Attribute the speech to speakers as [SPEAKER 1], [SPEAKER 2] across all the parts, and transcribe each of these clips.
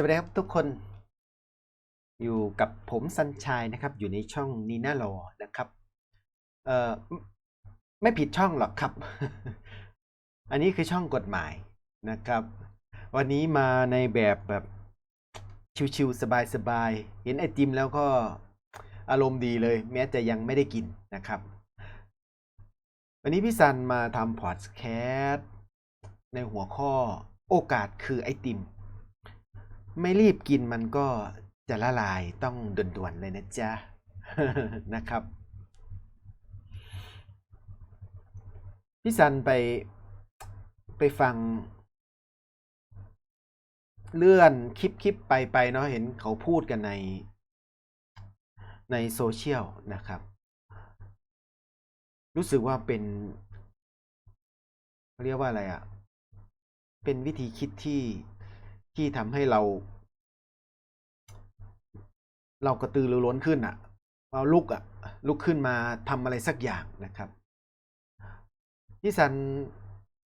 [SPEAKER 1] สวัสดีครับทุกคน อยู่กับผมสัญชัยนะครับ อยู่ในช่องนีน่าโลนะครับเอ่อไม่ผิดช่องหรอกครับ อันนี้คือช่องกฎหมายนะครับ วันนี้มาในแบบแบบชิวๆสบายๆเห็นไอติมแล้วก็อารมณ์ดีเลย แม้จะยังไม่ได้กินนะครับ วันนี้พี่ซันมาทำพอดแคสต์ในหัวข้อโอกาสคือไอติม ไม่รีบกินมันก็จะละลายต้องด่วนๆเลยนะจ๊ะ นะครับ พี่ซันไปไปฟัง เลื่อนคลิปคลิปไปไปเนาะเห็นเขาพูดกันใน ในโซเชียลนะครับ รู้สึกว่าเป็นเขาเรียกว่าอะไรอะ่ะ เป็นวิธีคิดที่ ที่ทำให้เรา เรากระตือรือร้นขึ้นอะ่ะเราลุกอะ่ะลุกขึ้นมาทำอะไรสักอย่างนะครับที่สัน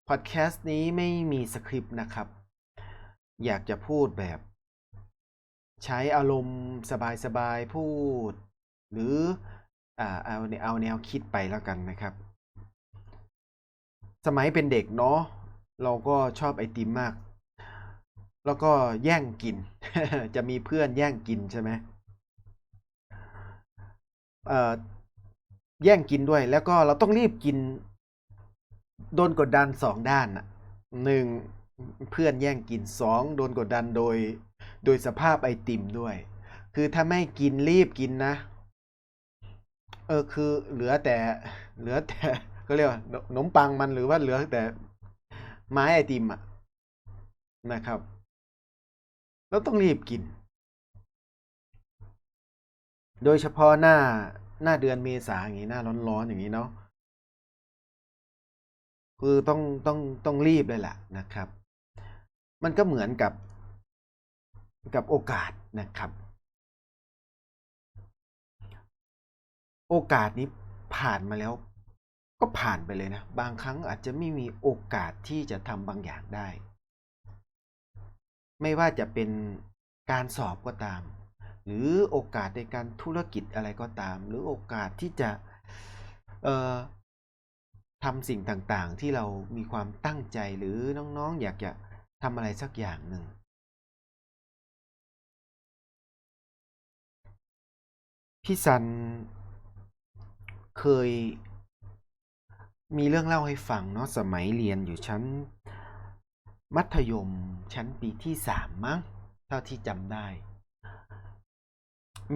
[SPEAKER 1] พอดแคสต์นี้ไม่มีสคริปต์นะครับ อยากจะพูดแบบ ใช้อารมณ์สบายๆพูด หรืออ่าเอาเอาแนวคิดไปแล้วกันนะครับ สมัยเป็นเด็กเนาะเราก็ชอบไอติมมาก แล้วก็แย่งกิน จะมีเพื่อนแย่งกินใช่ไหมแย่งกินด้วยแล้วก็เราต้องรีบกิน โดนกดดันสองด้านน่ะหนึ่งเพื่อนแย่งกินสองโดนกดดันโดย โดยสภาพไอติมด้วย คือถ้าไม่กินรีบกินนะ เออคือเหลือแต่ เหลือแต่ก็เรียกว่าขนมปังมันหรือว่าเหลือแต่ไม้ไอติมอะนะครับ แล้วต้องรีบกิน โดยเฉพาะหน้าหน้าเดือนเมษาอย่างนี้หน้าร้อนๆอย่างนี้เนาะคือต้องต้องต้องรีบเลยแหละนะครับ มันก็เหมือนกับกับโอกาสนะครับ โอกาสนี้ผ่านมาแล้วก็ผ่านไปเลยนะ บางครั้งอาจจะไม่มีโอกาสที่จะทำบางอย่างได้ ไม่ว่าจะเป็นการสอบก็ตาม หรือโอกาสในการธุรกิจอะไรก็ตาม หรือโอกาสที่จะทำสิ่งต่างๆ ที่เรามีความตั้งใจหรือน้องๆ อยากจะทำอะไรสักอย่างหนึ่งพี่ซันเคยมีเรื่องเล่าให้ฟังเนาะสมัยเรียนอยู่ชั้น มัธยมชั้นปีที่สามมั้งเท่าที่จำได้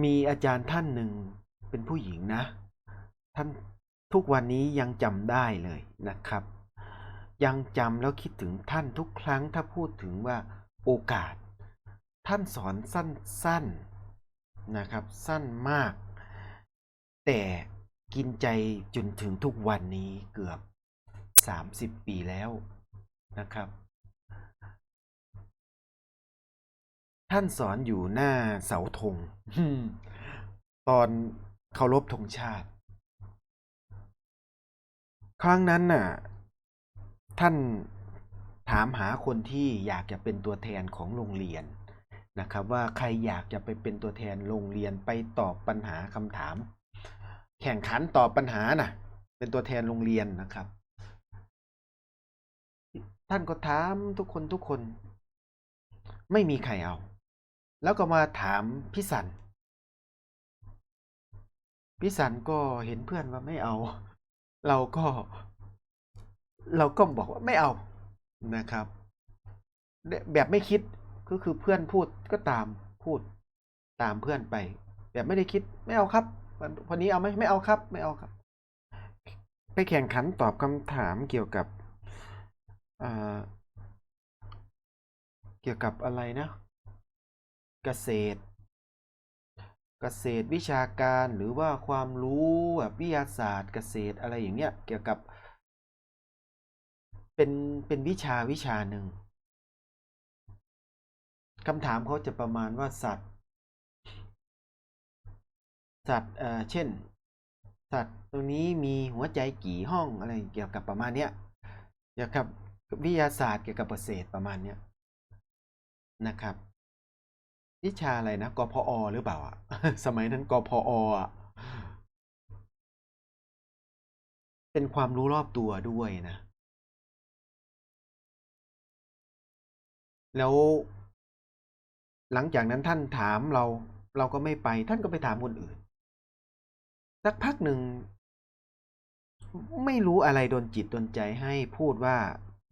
[SPEAKER 1] มีอาจารย์ท่านหนึ่งเป็นผู้หญิงนะ ท่านทุกวันนี้ยังจำได้เลยนะครับ ยังจำแล้วคิดถึงท่านทุกครั้งถ้าพูดถึงว่าโอกาส ท่านสอนสั้นๆนะครับ สั้นมาก แต่กินใจจนถึงทุกวันนี้เกือบ 30 ปีแล้วนะครับ ท่านสอนอยู่หน้าเสาธงตอนเคารพธงชาติ ครั้งนั้นน่ะ ท่านถามหาคนที่อยากจะเป็นตัวแทนของโรงเรียนนะครับ ว่าใครอยากจะไปเป็นตัวแทนโรงเรียนไปตอบปัญหาคำถาม แข่งขันตอบปัญหาน่ะ เป็นตัวแทนโรงเรียนนะครับ ท่านก็ถามทุกคนทุกคน ไม่มีใครเอา แล้วก็มาถามพี่สันพี่สันก็เห็นเพื่อนว่าไม่เอา เราก็ เราก็บอกว่าไม่เอานะครับ แบบไม่คิดก็คือเพื่อนพูดก็ตามพูดตามเพื่อนไป แบบไม่ได้คิดไม่เอาครับวันนี้เอาไหมไม่เอาครับ ไม่เอาครับ ไปแข่งขันตอบคำถามเกี่ยวกับเกี่ยวกับอะไรนะ เกษตร เกษตรวิชาการหรือว่าความรู้แบบวิทยาศาสตร์ เกษตรอะไรอย่างเงี้ยเกี่ยวกับ เป็นเป็นวิชาวิชาหนึ่งคำถามเขาจะประมาณว่าสัตว์ สัตว์เอ่อเช่น สัตว์ตรงนี้มีหัวใจกี่ห้องอะไรเกี่ยวกับประมาณเนี้ยเกี่ยวกับวิทยาศาสตร์เกี่ยวกับเกษตรประมาณเนี้ยนะครับ วิชาอะไรนะกพอหรือเปล่าอะ สมัยนั้นกพออะ เป็นความรู้รอบตัวด้วยนะ แล้วหลังจากนั้นท่านถามเรา เราก็ไม่ไปท่านก็ไปถามคนอื่น สักพักหนึ่ง ไม่รู้อะไรโดนจิตโดนใจให้พูดว่า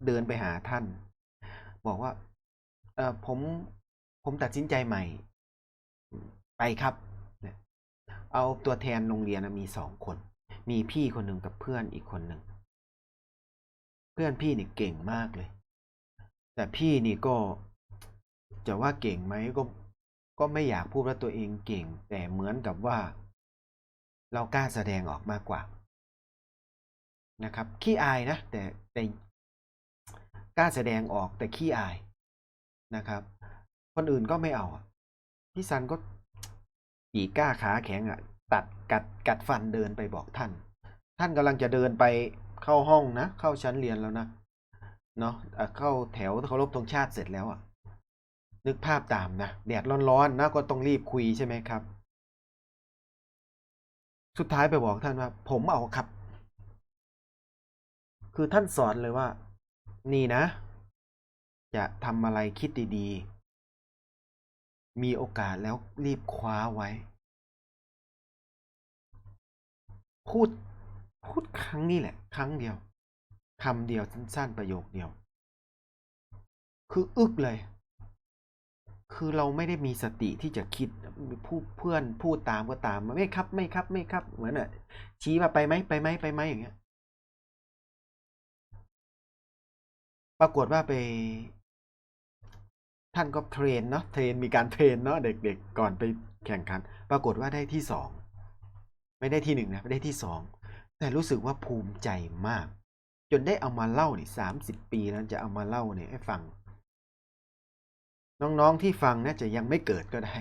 [SPEAKER 1] เดินไปหาท่าน บอกว่า เออผม ผมตัดสินใจใหม่ ไปครับ เอาตัวแทนโรงเรียนนะมีสองคน มีพี่คนหนึ่งกับเพื่อนอีกคนหนึ่ง เพื่อนพี่นี่เก่งมากเลย แต่พี่นี่ก็จะว่าเก่งไหมก็ก็ไม่อยากพูดว่าตัวเองเก่ง แต่เหมือนกับว่า เรากล้าแสดงออกมากกว่า นะครับขี้อายนะ แต่แต่กล้าแสดงออกแต่ขี้อายนะครับ คนอื่นก็ไม่เอาพี่ซันก็ปีก้าขาแข็งอะ ตัดกัดกัดฟันเดินไปบอกท่าน ท่านกำลังจะเดินไปเข้าห้องนะ เข้าชั้นเรียนแล้วนะเนาะเอ่อเข้าแถวเคารพธงชาติเสร็จแล้วอะ นึกภาพตามนะแดดร้อนๆนะก็ต้องรีบคุยใช่ไหมครับ สุดท้ายไปบอกท่านว่า ผมเอาครับ คือท่านสอนเลยว่า นี่นะ จะทำอะไรคิดดีๆ มีโอกาสแล้วรีบคว้าไว้ พูดพูดครั้งนี้แหละ ครั้งเดียวคำเดียวสั้นๆประโยคเดียว คืออึกเลย คือเราไม่ได้มีสติที่จะคิดผู้เพื่อนพูดตามก็ตามไม่ครับ ไม่ครับ ไม่ครับ เหมือนอะชี้มาไปไหมไปไหมไปไหมอย่างเงี้ย ปรากฏว่าไป ท่านก็เทรนเนาะเทรนมีการเทรนเนาะเด็กๆก่อนไปแข่งขัน ปรากฏว่าได้ที่สองไม่ได้ที่หนึ่งนะไม่ได้ที่สองแต่รู้สึกว่าภูมิใจมาก จนได้เอามาเล่านี่สามสิบปีแล้วจะเอามาเล่าเนี่ยให้ฟัง น้องๆที่ฟังน่าจะยังไม่เกิดก็ได้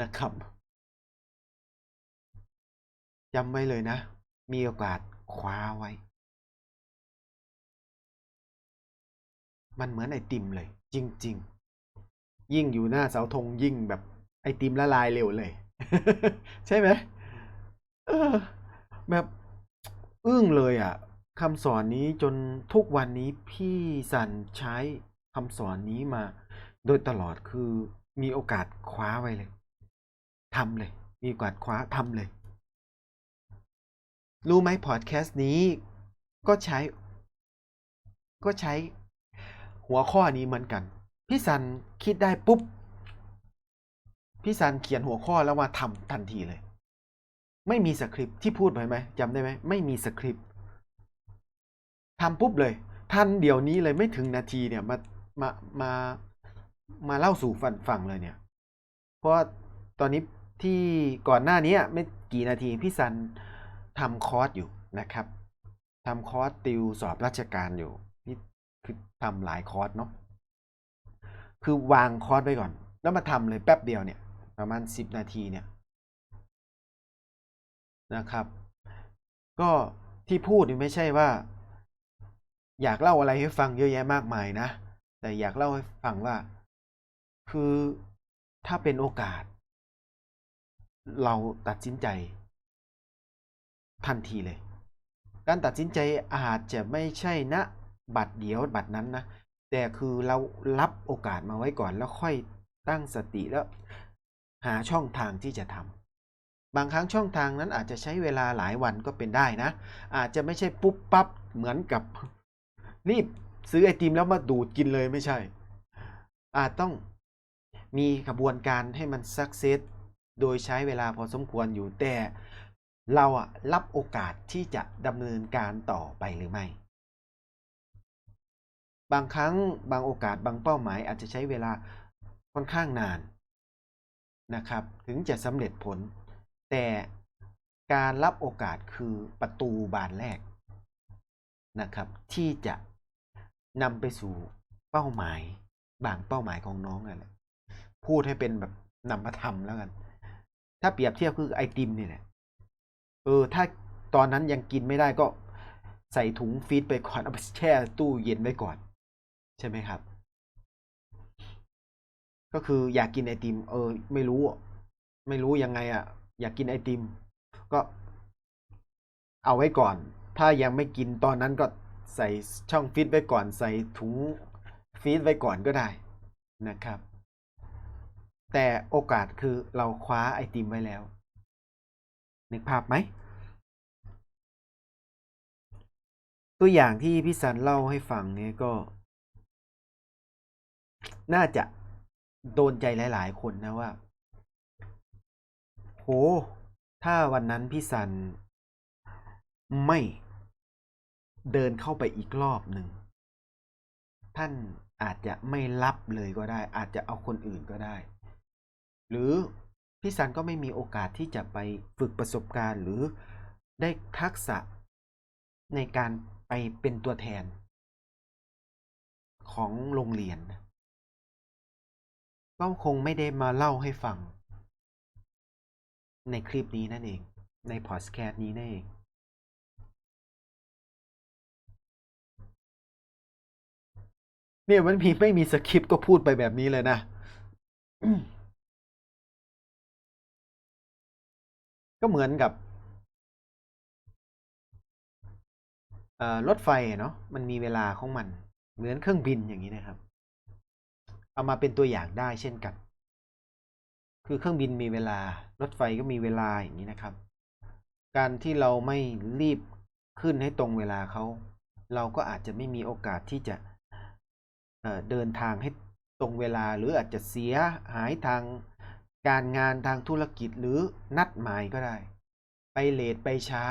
[SPEAKER 1] นะครับจำไว้เลยนะ มีโอกาสคว้าไว้ มันเหมือนไอติมเลย จริง ๆ ยิ่งอยู่หน้าเสาธงยิ่งแบบไอติมละลายเร็วเลย ใช่ไหมเออ แบบอึ้งเลยอะคำสอนนี้จนทุกวันนี้พี่สันใช้คำสอนนี้มา โดยตลอดคือมีโอกาสคว้าไว้เลยทำเลย มีโอกาสคว้าทำเลย รู้ไหมพอดแคสต์นี้ก็ใช้ ก็ใช้หัวข้อนี้เหมือนกัน พี่สันคิดได้ปุ๊บ พี่สันเขียนหัวข้อแล้วมาทำทันทีเลย ไม่มีสคริปต์ที่พูดไปไหมจำได้ไหมไม่มีสคริปต์ทำปุ๊บเลยทันเดี๋ยวนี้เลยไม่ถึงนาทีเนี่ยมามามามาเล่าสู่ฟันฟังเลยเนี่ย เพราะตอนนี้ที่ก่อนหน้านี้ไม่กี่นาทีพี่สันทำคอร์สอยู่นะครับทำคอร์สติวสอบราชการอยู่นี่คือทำหลายคอร์สเนาะ คือวางคอร์สไว้ก่อน แล้วมาทำเลยแป๊บเดียวเนี่ย ประมาณสิบนาทีเนี่ยนะครับ ก็ที่พูดนี่ไม่ใช่ว่า อยากเล่าอะไรให้ฟังเยอะแยะมากมายนะ แต่อยากเล่าให้ฟังว่า คือถ้าเป็นโอกาส เราตัดสินใจ ทันทีเลย การตัดสินใจอาจจะไม่ใช่ณบัตรเดียวบัตรนั้นนะ แต่คือเรารับโอกาสมาไว้ก่อนแล้วค่อยตั้งสติแล้ว หาช่องทางที่จะทำบางครั้งช่องทางนั้นอาจจะใช้เวลาหลายวันก็เป็นได้นะ อาจจะไม่ใช่ปุ๊บปั๊บเหมือนกับรีบซื้อไอติมแล้วมาดูดกินเลยไม่ใช่ อาจต้องมีกระบวนการให้มันสักเซสโดยใช้เวลาพอสมควรอยู่แต่เราอะรับโอกาสที่จะดำเนินการต่อไปหรือไม่ บางครั้งบางโอกาสบางเป้าหมายอาจจะใช้เวลาค่อนข้างนานนะครับ ถึงจะสำเร็จผล แต่การรับโอกาสคือประตูบานแรกนะครับ ที่จะนำไปสู่เป้าหมายบางเป้าหมายของน้องนั่นแหละพูดให้เป็นแบบนำมาทำแล้วกัน ถ้าเปรียบเทียบคือไอติมนี่แหละเออถ้าตอนนั้นยังกินไม่ได้ก็ใส่ถุงฟีดไปก่อนเอาไปแช่ตู้เย็นไว้ก่อน ใช่ไหมครับ ก็คืออยากกินไอติม เออ ไม่รู้ ไม่รู้ยังไงอะ อยากกินไอติม ก็เอาไว้ก่อน ถ้ายังไม่กินตอนนั้นก็ใส่ช่องฟิตไว้ก่อน ใส่ถุงฟีดไว้ก่อนก็ได้นะครับ แต่โอกาสคือเราคว้าไอติมไว้แล้ว นึกภาพไหม ตัวอย่างที่พี่สันเล่าให้ฟังเนี่ยก็ น่าจะโดนใจหลาย ๆ คนนะว่า โห ถ้าวันนั้นพี่สันไม่เดินเข้าไปอีกรอบหนึ่ง ท่านอาจจะไม่รับเลยก็ได้ อาจจะเอาคนอื่นก็ได้ หรือพี่สันก็ไม่มีโอกาสที่จะไปฝึกประสบการณ์ หรือได้ทักษะในการไปเป็นตัวแทนของโรงเรียน ก็คงไม่ได้มาเล่าให้ฟัง ในคลิปนี้นั่นเอง ในพอดแคสต์นี้นั่นเองเนี่ยมันมีไม่มีสคริปต์ก็พูดไปแบบนี้เลยนะ ก็เหมือนกับรถไฟเนาะมันมีเวลาของมัน เหมือนเครื่องบินอย่างนี้นะครับ เอามาเป็นตัวอย่างได้เช่นกัน คือเครื่องบินมีเวลารถไฟก็มีเวลาอย่างนี้นะครับ การที่เราไม่รีบขึ้นให้ตรงเวลาเขาเราก็อาจจะไม่มีโอกาสที่จะเเดินทางให้ตรงเวลาหรืออาจจะเสียหายทางการงานทางธุรกิจหรือนัดหมายก็ได้ ไปเลทไปช้า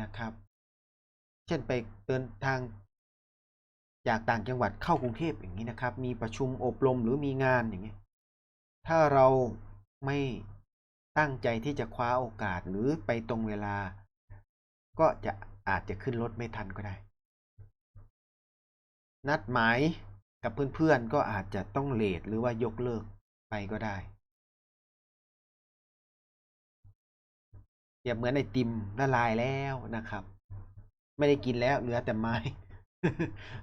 [SPEAKER 1] นะครับ เช่นไปเดินทาง จากต่างจังหวัดเข้ากรุงเทพอย่างนี้นะครับ มีประชุมอบรมหรือมีงานอย่างเงี้ยถ้าเราไม่ตั้งใจที่จะคว้าโอกาสหรือไปตรงเวลา ก็จะอาจจะขึ้นรถไม่ทันก็ได้ นัดหมายกับเพื่อนๆก็อาจจะต้องเลทหรือว่ายกเลิกไปก็ได้อย่าเหมือนไอติมละลายแล้วนะครับ ไม่ได้กินแล้วเหลือแต่ไม้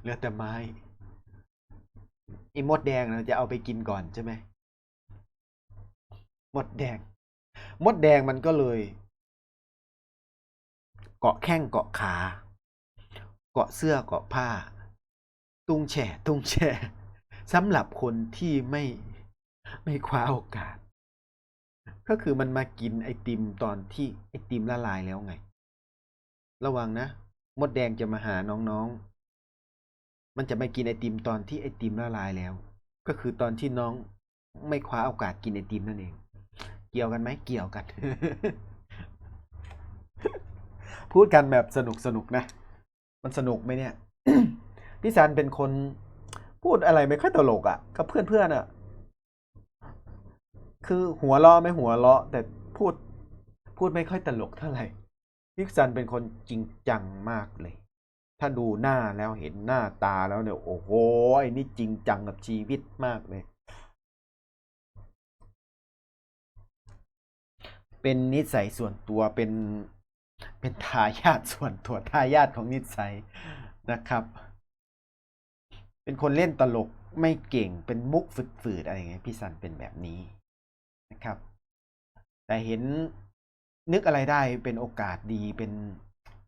[SPEAKER 1] เหลือแต่ไม้ไอ้มดแดงเราจะเอาไปกินก่อนใช่ไหมมดแดง มดแดงมันก็เลย เกาะแข้งเกาะขา เกาะเสื้อเกาะผ้า ตุ้งแฉะตุ้งแฉะสำหรับคนที่ไม่ไม่คว้าโอกาส ก็คือมันมากินไอติมตอนที่ไอติมละลายแล้วไง ระวังนะ มดแดงจะมาหาน้องๆ มันจะไม่กินไอติมตอนที่ไอติมละลายแล้ว ก็คือตอนที่น้องไม่คว้าโอกาสกินไอติมนั่นเอง เกี่ยวกันไหมเกี่ยวกัน พูดกันแบบสนุกสนุกนะ มันสนุกไหมเนี่ยพี่ซันเป็นคนพูดอะไรไม่ค่อยตลกอะ่ะ กับเพื่อนๆอะ่ะ คือหัวเราะไม่หัวเราะแต่พูดพูดไม่ค่อยตลกเท่าไหร่พี่ซันเป็นคนจริงจังมากเลย ถ้าดูหน้าแล้วเห็นหน้าตาแล้วเนี่ยโอ้โหไอ้นี่จริงจังกับชีวิตมากเลย เป็นนิสัยส่วนตัวเป็นเป็นทายาทส่วนตัวทายาทของนิสัยนะครับ เป็นคนเล่นตลกไม่เก่งเป็นมุกฝืดๆอะไรเงี้ยพี่สันเป็นแบบนี้นะครับ แต่เห็นนึกอะไรได้เป็นโอกาสดีเป็น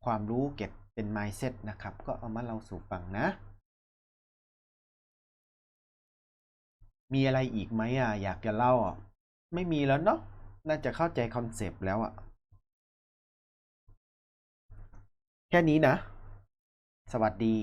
[SPEAKER 1] ความรู้เก็บ เป็น mindset นะครับ ก็เอามาเล่าสู่ฟังนะ มีอะไรอีกไหมอะ อยากจะเล่าอะไม่มีแล้วเนาะน่าจะเข้าใจคอนเซปต์แล้วอะ แค่นี้นะ สวัสดี